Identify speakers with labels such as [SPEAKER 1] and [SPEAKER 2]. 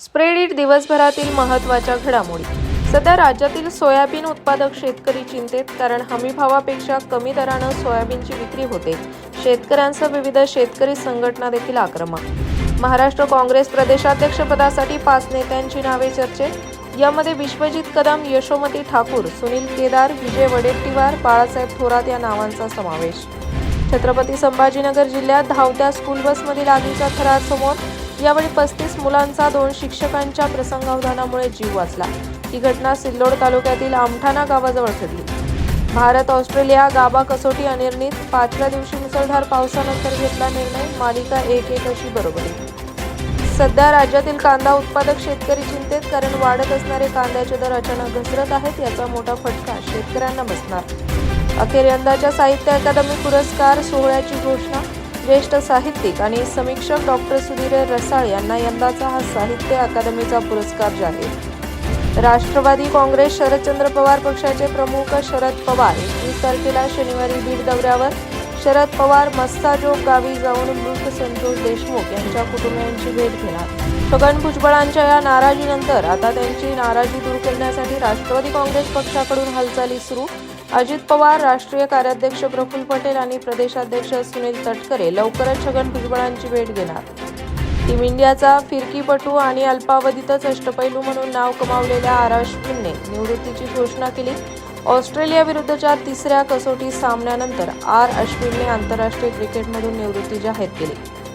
[SPEAKER 1] Spread it दिवसभरातील महत्त्वाच्या घडामोडी. सध्या राज्यातील सोयाबीन उत्पादक शेतकरी चिंतेत कारण हमीभावापेक्षा कमी दरानं सोयाबीनची विक्री होते. शेतकऱ्यांसह विविध शेतकरी संघटना देखील आक्रमक. महाराष्ट्र काँग्रेस प्रदेशाध्यक्षपदासाठी पाच नेत्यांची नावे चर्चेत. यामध्ये विश्वजित कदम यशोमती ठाकूर सुनील केदार विजय वडेट्टीवार बाळासाहेब थोरात या नावांचा समावेश. छत्रपती संभाजीनगर जिल्ह्यात धावत्या स्कूल बसमधील आगीचा थरार समोर यावेळी पस्तीस मुलांचा दोन शिक्षकांच्या प्रसंगावधानामुळे जीव वाचला. ही घटना सिल्लोड तालुक्यातील आमठाणा गावाजवळ घडली. भारत ऑस्ट्रेलिया गाबा कसोटी अनिर्णित पाचव्या दिवशी मुसळधार पावसानंतर घेतला निर्णय मालिका एक एक अशी बरोबरी. सध्या राज्यातील कांदा उत्पादक शेतकरी चिंतेत कारण वाढत असणारे कांद्याचे दर अचानक घसरत आहेत याचा मोठा फटका शेतकऱ्यांना बसणार. अखेर यंदाच्या साहित्य अकादमी पुरस्कार सोहळ्याची घोषणा ज्येष्ठ साहित्यिक आणि समीक्षक डॉक्टर सुधीर रसाळ यांना यंदाचा हा साहित्य अकादमीचा पुरस्कार जाहीर. राष्ट्रवादी काँग्रेस शरदचंद्र पवार पक्षाचे प्रमुख शरद पवार एकवीस तारखेला शनिवारी बीड दौऱ्यावर. शरद पवार मस्ताजोग गावी जाऊन मृत संतोष देशमुख यांच्या कुटुंबियांची भेट घेणार. छगन भुजबळांच्या या नाराजीनंतर आता त्यांची नाराजी दूर करण्यासाठी राष्ट्रवादी काँग्रेस पक्षाकडून हालचाली सुरू. अजित पवार राष्ट्रीय कार्याध्यक्ष प्रफुल्ल पटेल आणि प्रदेशाध्यक्ष सुनील तटकरे लवकरच छगन भुजबळांची भेट घेणार. टीम इंडियाचा फिरकीपटू आणि अल्पावधीतच अष्टपैलू म्हणून नाव कमावलेल्या आर अश्विनने निवृत्तीची घोषणा केली. ऑस्ट्रेलिया विरुद्धच्या तिसऱ्या कसोटी सामन्यानंतर आर अश्विनने आंतरराष्ट्रीय क्रिकेटमधून निवृत्ती जाहीर केली.